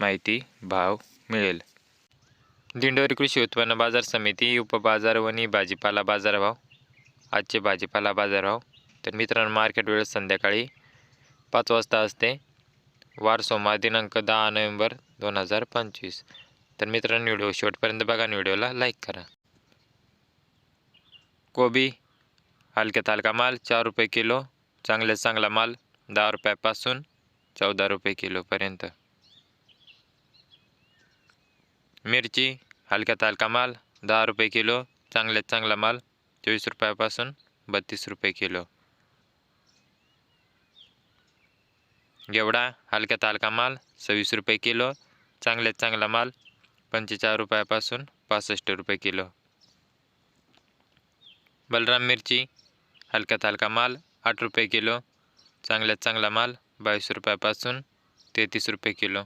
माहिती भाव मिळेल. दिंडोरी कृषी उत्पन्न बाजार समिती उपबाजार वणी भाजीपाला बाजारभाव. आजचे भाजीपाला बाजारभाव. तर मित्रांनो मार्केट वेळ संध्याकाळी पाच वाजता असते. वार सोमवार दिनांक दहा नोव्हेंबर दोन हजार पंचवीस. तर मित्रांनो व्हिडिओ शेवटपर्यंत बघा आणि व्हिडिओला लाईक करा. कोबी हलक्यात हलका माल चार रुपये किलो. चांगल्यात चांगला माल दहा रुपयापासून चौदा रुपये किलोपर्यंत. मिरची हलक्यात हलका माल दहा रुपये किलो चांगल्यात चांगला माल चोवीस रुपयापासून बत्तीस रुपये किलो. गेवडा हलक्यात हलका माल सव्वीस रुपये किलो चांगल्यात चांगला माल पंचेचाळीस रुपयापासून पासष्ट रुपये किलो. बलराम मिरची हलक्यात हलका माल आठ रुपये किलो चांगल्यात चांगला माल बावीस रुपयापासून तेहतीस रुपये किलो.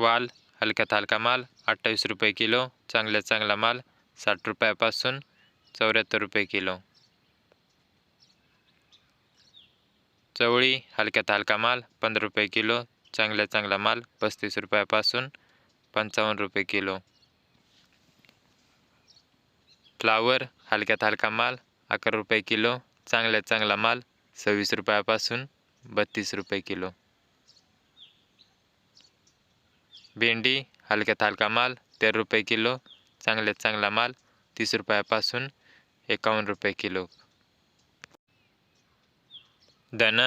वाल हलक्यात हलका माल अठ्ठावीस रुपये किलो चांगल्यात चांगला माल साठ रुपयापासून चौऱ्याहत्तर रुपये किलो. चवळी हलक्यात हलका माल पंधरा रुपये किलो चांगल्यात चांगला माल पस्तीस रुपयापासून पंचावन्न रुपये किलो. फ्लावर हलक्यात हलका माल अकरा रुपये किलो चांगल्यात चांगला माल सव्वीस रुपयापासून बत्तीस रुपये किलो. भेंडी हलक्यात हलका माल तेरा रुपये किलो चांगल्यात चांगला माल तीस रुपयापासून एकावन्न रुपये किलो. धन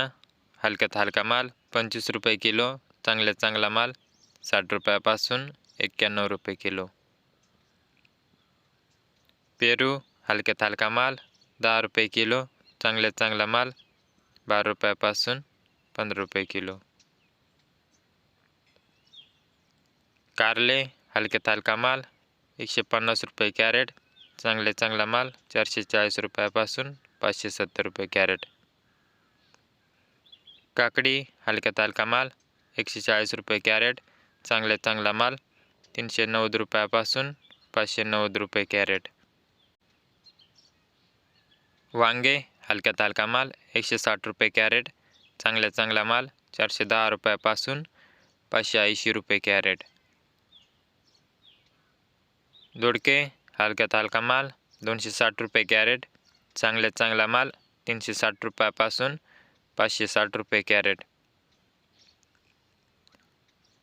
हलक्यात हलका माल पंचवीस रुपये किलो चांगल्यात चांगला माल साठ रुपयापासून एक्क्याण्णव रुपये किलो. पेरू हलक्यात हलका माल दहा रुपये किलो चांगल्यात चांगला माल बारा रुपयापासून पंधरा रुपये किलो. कारले हलक्यात हलका माल एकशे पन्नास रुपये कॅरेट चांगले चांगला माल चारशे चाळीस रुपयापासून पाचशे सत्तर रुपये कॅरेट काकडी हलक्यात हलका माल एकशे चाळीस रुपये कॅरेट चांगले चांगला माल तीनशे नव्वद रुपयापासून पाचशे नव्वद रुपये कॅरेट वांगे हलक्यात हलका माल एकशे साठ रुपये कॅरेट चांगल्या चांगला माल चारशे दहा रुपयापासून पाचशे ऐंशी रुपये कॅरेट दोडके हलक्यात हलका माल दोनशे साठ रुपये कॅरेट चांगल्यात चांगला माल तीनशे साठ रुपयापासून पाचशे साठ रुपये कॅरेट.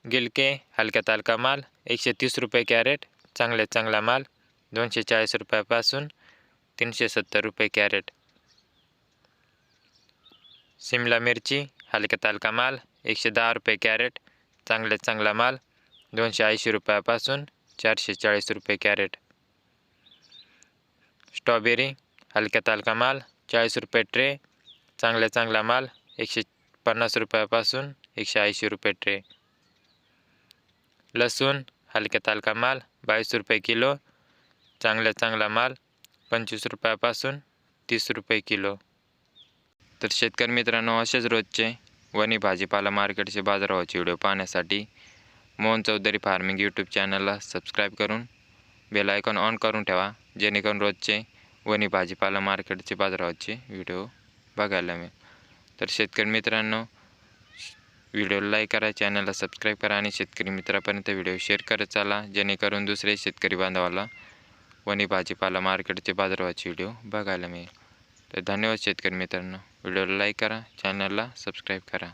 गिलके हलक्यात हलका माल एकशे तीस रुपये कॅरेट चांगल्यात चांगला माल दोनशे चाळीस रुपयापासून तीनशे सत्तर रुपये कॅरेट. शिमला मिरची हलक्यात हलका माल एकशे दहा रुपये कॅरेट चांगल्यात चांगला माल दोनशे ऐंशी रुपयापासून चारशे चाळीस रुपये कॅरेट. स्ट्रॉबेरी हलक्यात हलका माल चाळीस रुपये ट्रे चांगल्या चांगला माल एकशे पन्नास रुपयापासून एकशे ऐंशी रुपये ट्रे. लसूण हलक्यात हलका माल बावीस रुपये किलो चांगल्या चांगला माल पंचवीस रुपयापासून तीस रुपये किलो. तर शेतकरी मित्रांनो असेच रोजचे वणी भाजीपाला मार्केटचे बाजारभावाचे व्हिडिओ पाहण्यासाठी मोहन चौधरी फार्मिंग यूट्यूब चॅनलला सबस्क्राईब करून बेल आयकॉन ऑन करून ठेवा जेणेकरून रोजचे वणी भाजीपाला मार्केटचे बाजारावरचे व्हिडिओ बघायला मिळेल. तर शेतकरी मित्रांनो व्हिडिओला लाईक करा चॅनलला सबस्क्राईब करा आणि शेतकरी मित्रापर्यंत व्हिडिओ शेअर करत चाला जेणेकरून दुसरे शेतकरी बांधवाला वणी भाजीपाला मार्केटचे बाजारावरचे व्हिडिओ बघायला मिळेल. तर धन्यवाद शेतकरी मित्रांनो. व्हिडिओला लाईक करा चॅनलला सबस्क्राईब करा.